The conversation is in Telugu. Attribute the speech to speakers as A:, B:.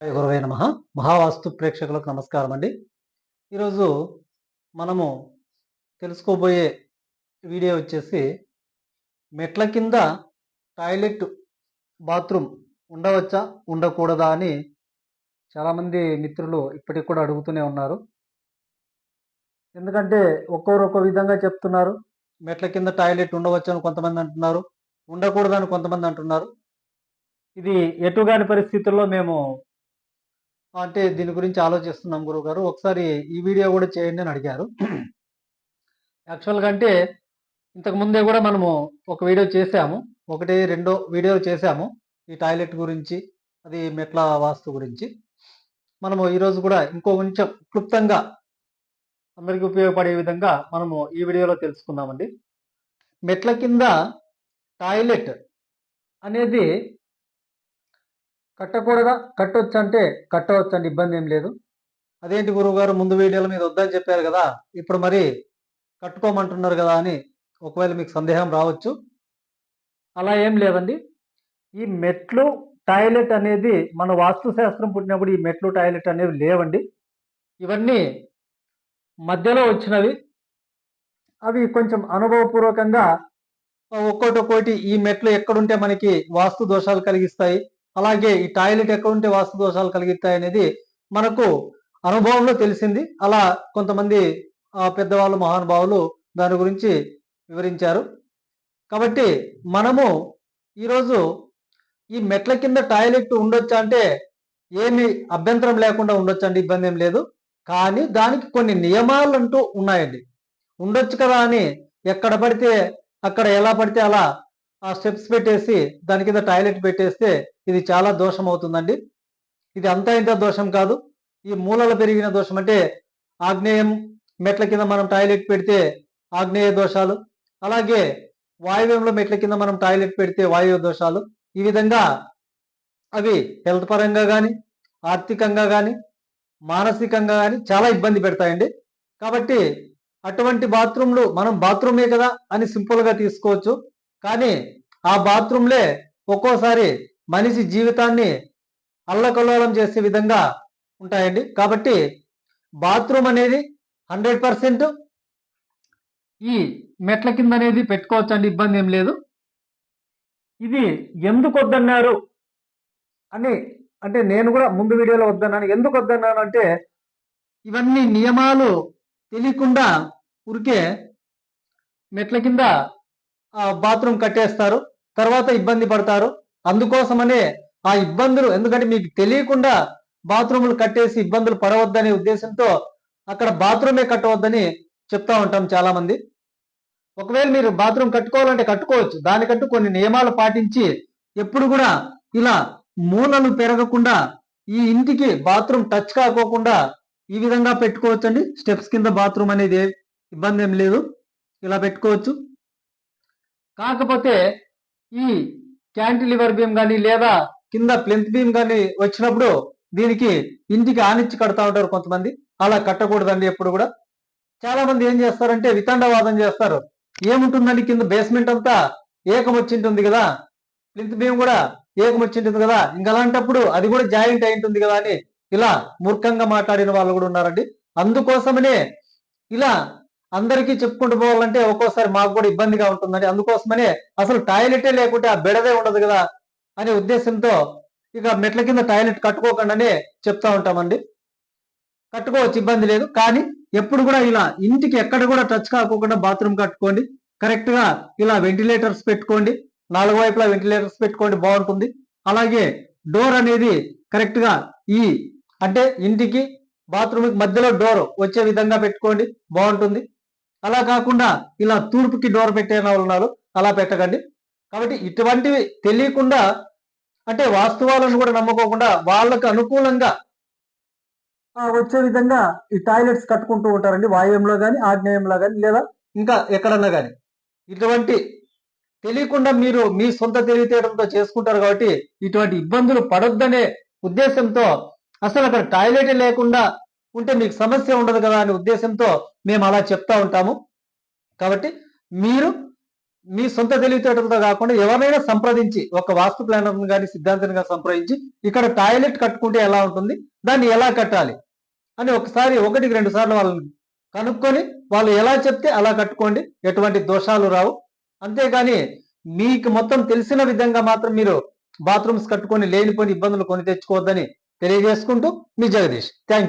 A: గురవే నమ. మహావాస్తు ప్రేక్షకులకు నమస్కారం అండి. ఈరోజు మనము తెలుసుకోబోయే వీడియో వచ్చేసి మెట్ల కింద టాయిలెట్ బాత్రూమ్ ఉండవచ్చా ఉండకూడదా అని చాలామంది మిత్రులు ఇప్పటికి కూడా అడుగుతూనే ఉన్నారు. ఎందుకంటే ఒక్కొరు ఒక్కో విధంగా చెప్తున్నారు. మెట్ల కింద టాయిలెట్ ఉండవచ్చు అని కొంతమంది అంటున్నారు. ఉండకూడదని కొంతమంది అంటున్నారు. ఇది ఎటుగాని పరిస్థితుల్లో మేము అంటే దీని గురించి ఆలోచిస్తున్నాం గురువు గారు ఒకసారి ఈ వీడియో కూడా చేయండి అని అడిగారు. యాక్చువల్గా అంటే ఇంతకు ముందే కూడా మనము ఒక వీడియో చేసాము. ఒకటి రెండో వీడియోలు చేసాము. ఈ టాయిలెట్ గురించి అది మెట్ల వాస్తు గురించి. మనము ఈరోజు కూడా ఇంకో కొంచెం క్లుప్తంగా అందరికీ ఉపయోగపడే విధంగా మనము ఈ వీడియోలో తెలుసుకుందామండి. మెట్ల కింద టాయిలెట్ అనేది కట్టకూడదా? కట్టొచ్చు అంటే కట్టవచ్చు అండి ఇబ్బంది ఏం లేదు. అదేంటి గురువు గారు ముందు వీడియోల మీద వద్దని చెప్పారు కదా ఇప్పుడు మరి కట్టుకోమంటున్నారు కదా అని ఒకవేళ మీకు సందేహం రావచ్చు. అలా ఏం లేదండి. ఈ మెట్లు టాయిలెట్ అనేది మన వాస్తు శాస్త్రం పుట్టినప్పుడు ఈ మెట్లు టాయిలెట్ అనేవి లేవండి. ఇవన్నీ మధ్యలో వచ్చినవి. అవి కొంచెం అనుభవపూర్వకంగా ఒక్కోటి ఒక్కోటి ఈ మెట్లు ఎక్కడుంటే మనకి వాస్తు దోషాలు కలిగిస్తాయి. అలాగే ఈ టాయిలెట్ ఎటువంటి వాస్తు దోషాలు కలిగిస్తాయనేది మనకు అనుభవంలో తెలిసింది. అలా కొంతమంది పెద్దవాళ్ళు మహానుభావులు దాని గురించి వివరించారు. కాబట్టి మనము ఈరోజు ఈ మెట్ల కింద టాయిలెట్ ఉండొచ్చా అంటే ఏమి అభ్యంతరం లేకుండా ఉండొచ్చండి ఇబ్బంది ఏం లేదు. కానీ దానికి కొన్ని నియమాలు అంటూ ఉన్నాయండి. ఉండొచ్చు కదా అని ఎక్కడ పడితే అక్కడ ఎలా పడితే అలా ఆ స్టెప్స్ పెట్టేసి దాని కింద టాయిలెట్ పెట్టేస్తే ఇది చాలా దోషం అవుతుందండి ఇది అంతా ఇంత దోషం కాదు. ఈ మూలలు పెరిగిన దోషం అంటే ఆగ్నేయం మెట్ల కింద మనం టాయిలెట్ పెడితే ఆగ్నేయ దోషాలు అలాగే వాయువ్యంలో మెట్ల కింద మనం టాయిలెట్ పెడితే వాయువ్య దోషాలు. ఈ విధంగా అవి హెల్త్ పరంగా కానీ ఆర్థికంగా కానీ మానసికంగా కానీ చాలా ఇబ్బంది పెడతాయండి. కాబట్టి అటువంటి బాత్రూమ్లు మనం బాత్రూమే కదా అని సింపుల్గా తీసుకోవచ్చు. కానీ ఆ బాత్రూంలే ఒక్కోసారి మనిషి జీవితాన్ని అల్లకల్లోలం చేసే విధంగా ఉంటాయండి. కాబట్టి బాత్రూమ్ అనేది హండ్రెడ్ పర్సెంట్ ఈ మెట్ల కింద అనేది పెట్టుకోవచ్చు అండి ఇబ్బంది ఏం లేదు. ఇది ఎందుకు వద్దన్నారు అని అంటే నేను కూడా ముందు వీడియోలో వద్దన్నాను. ఎందుకు వద్దన్నాను అంటే ఇవన్నీ నియమాలు తెలియకుండా ఉరికే మెట్ల కింద బాత్రూమ్ కట్టేస్తారు తర్వాత ఇబ్బంది పడతారు. అందుకోసమనే ఆ ఇబ్బందులు ఎందుకంటే మీకు తెలియకుండా బాత్రూములు కట్టేసి ఇబ్బందులు పడవద్దనే ఉద్దేశంతో అక్కడ బాత్రూమే కట్టవద్దని చెప్తా ఉంటాం చాలా మంది ఒకవేళ మీరు బాత్రూమ్ కట్టుకోవాలంటే కట్టుకోవచ్చు. దానికంటూ కొన్ని నియమాలు పాటించి ఎప్పుడు కూడా ఇలా మూలలు పెరగకుండా ఈ ఇంటికి బాత్రూమ్ టచ్ కాకోకుండా ఈ విధంగా పెట్టుకోవచ్చండి. స్టెప్స్ కింద బాత్రూమ్ అనేది ఇబ్బంది ఏం లేదు. ఇలా పెట్టుకోవచ్చు. కాకపోతే ఈ క్యాంటిలివర్ బీమ్ కానీ లేదా కింద ప్లెంత్ బీమ్ కానీ వచ్చినప్పుడు దీనికి ఇంటికి ఆనిచ్చి కడతా ఉంటారు కొంతమంది. అలా కట్టకూడదండి ఎప్పుడు కూడా. చాలా మంది ఏం చేస్తారంటే వితండవాదం చేస్తారు. ఏముంటుందండి కింద బేస్మెంట్ అంతా? ఏకం వచ్చింటుంది కదా. ప్లింత్ బీమ్ కూడా ఏకం వచ్చింటుంది కదా. ఇంకా అలాంటప్పుడు అది కూడా జాయింట్ అయి ఉంటుంది కదా అని ఇలా మూర్ఖంగా మాట్లాడిన వాళ్ళు కూడా ఉన్నారండి. అందుకోసమనే ఇలా అందరికీ చెప్పుకుంటూ పోవాలంటే ఒక్కోసారి మాకు కూడా ఇబ్బందిగా ఉంటుందండి. అందుకోసమనే అసలు టాయిలెటే లేకుంటే ఆ బెడదే ఉండదు కదా అనే ఉద్దేశంతో ఇక మెట్ల కింద టాయిలెట్ కట్టుకోకుండానే చెప్తా ఉంటామండి. కట్టుకోవచ్చు ఇబ్బంది లేదు. కానీ ఎప్పుడు కూడా ఇలా ఇంటికి ఎక్కడ కూడా టచ్ కాకోకుండా బాత్రూమ్ కట్టుకోండి. కరెక్ట్గా ఇలా వెంటిలేటర్స్ పెట్టుకోండి. నాలుగు వైపులా వెంటిలేటర్స్ పెట్టుకోండి బాగుంటుంది. అలాగే డోర్ అనేది కరెక్ట్గా ఈ అంటే ఇంటికి బాత్రూమ్ మధ్యలో డోర్ వచ్చే విధంగా పెట్టుకోండి బాగుంటుంది. అలా కాకుండా ఇలా తూర్పుకి డోర్ పెట్టే వాళ్ళు ఉన్నారు. అలా పెట్టకండి. కాబట్టి ఇటువంటివి తెలియకుండా అంటే వాస్తవాలను కూడా నమ్ముకోకుండా వాళ్ళకు అనుకూలంగా వచ్చే విధంగా ఈ టాయిలెట్స్ కట్టుకుంటూ ఉంటారండి. వాయువ్యంలో కానీ ఆగ్నేయంలో కానీ లేదా ఇంకా ఎక్కడన్నా కానీ ఇటువంటి తెలియకుండా మీరు మీ సొంత తెలివితేయడంతో చేసుకుంటారు కాబట్టి ఇటువంటి ఇబ్బందులు పడొద్దనే ఉద్దేశంతో అసలు అక్కడ టాయిలెట్ లేకుండా ఉంటే మీకు సమస్య ఉండదు కదా అనే ఉద్దేశంతో మేము అలా చెప్తా ఉంటాము. కాబట్టి మీరు మీ సొంత తెలివితేటలతో కాకుండా ఎవరినైనా సంప్రదించి ఒక వాస్తు ప్లానర్ను కానీ సిద్ధాంతం కానీ సంప్రదించి ఇక్కడ టాయిలెట్ కట్టుకుంటే ఎలా ఉంటుంది దాన్ని ఎలా కట్టాలి అని ఒకసారి ఒకటికి రెండు సార్లు వాళ్ళని కనుక్కొని వాళ్ళు ఎలా చెప్తే అలా కట్టుకోండి ఎటువంటి దోషాలు రావు. అంతేగాని మీకు మొత్తం తెలిసిన విధంగా మాత్రం మీరు బాత్రూమ్స్ కట్టుకొని లేనిపోని ఇబ్బందులు కొని తెచ్చుకోవద్దని తెలియజేసుకుంటూ మీ జగదీష్. థ్యాంక్